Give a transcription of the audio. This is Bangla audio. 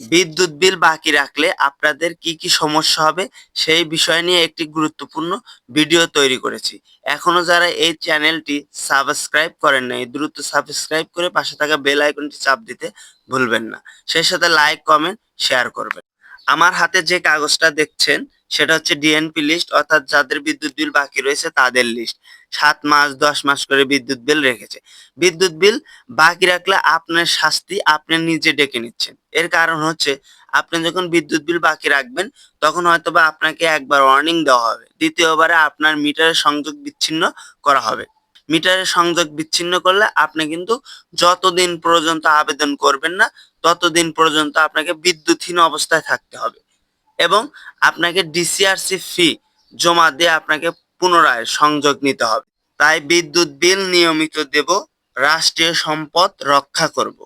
বিদ্যুৎ বিল বাকি রাখলে আপনাদের কি কি সমস্যা হবে সেই বিষয় নিয়ে একটি গুরুত্বপূর্ণ ভিডিও তৈরি করেছি। এখনও যারা এই চ্যানেলটি সাবস্ক্রাইব করেন নাই, দ্রুত সাবস্ক্রাইব করে পাশে থাকা বেল আইকনটি চাপ দিতে ভুলবেন না। সেই সাথে লাইক, কমেন্ট, শেয়ার করবেন। আমার হাতে যে কাগজটা দেখছেন, সেটা হচ্ছে ডিএনপি লিস্ট অর্থাৎ যাদের বিদ্যুৎ বিল বাকি রয়েছে তাদের লিস্ট সাত মাস, দশ মাস করে বিদ্যুৎ বিল রেখেছে। বিদ্যুৎ বিল বাকি রাখলে আপনার শাস্তি আপনি নিজে ডেকে নিচ্ছেন। এর কারণ হচ্ছে, আপনি যখন বিদ্যুৎ বিল বাকি রাখবেন, তখন হয়তোবা আপনাকে একবার ওয়ার্নিং দেওয়া হবে। দ্বিতীয়বারে আপনার মিটারের সংযোগ বিচ্ছিন্ন করা হবে। মিটারের সংযোগ বিচ্ছিন্ন করলে আপনি কিন্তু যতদিন পর্যন্ত আবেদন করবেন না, ততদিন পর্যন্ত আপনাকে বিদ্যুৎহীন অবস্থায় থাকতে হবে। এবং আপনাকে ডিসিআরসি ফি জমা দিয়ে আপনাকে পুনরায় সংযোগ নিতে হবে। তাই বিদ্যুৎ বিল নিয়মিত দেব, রাষ্ট্রীয় সম্পদ রক্ষা করব।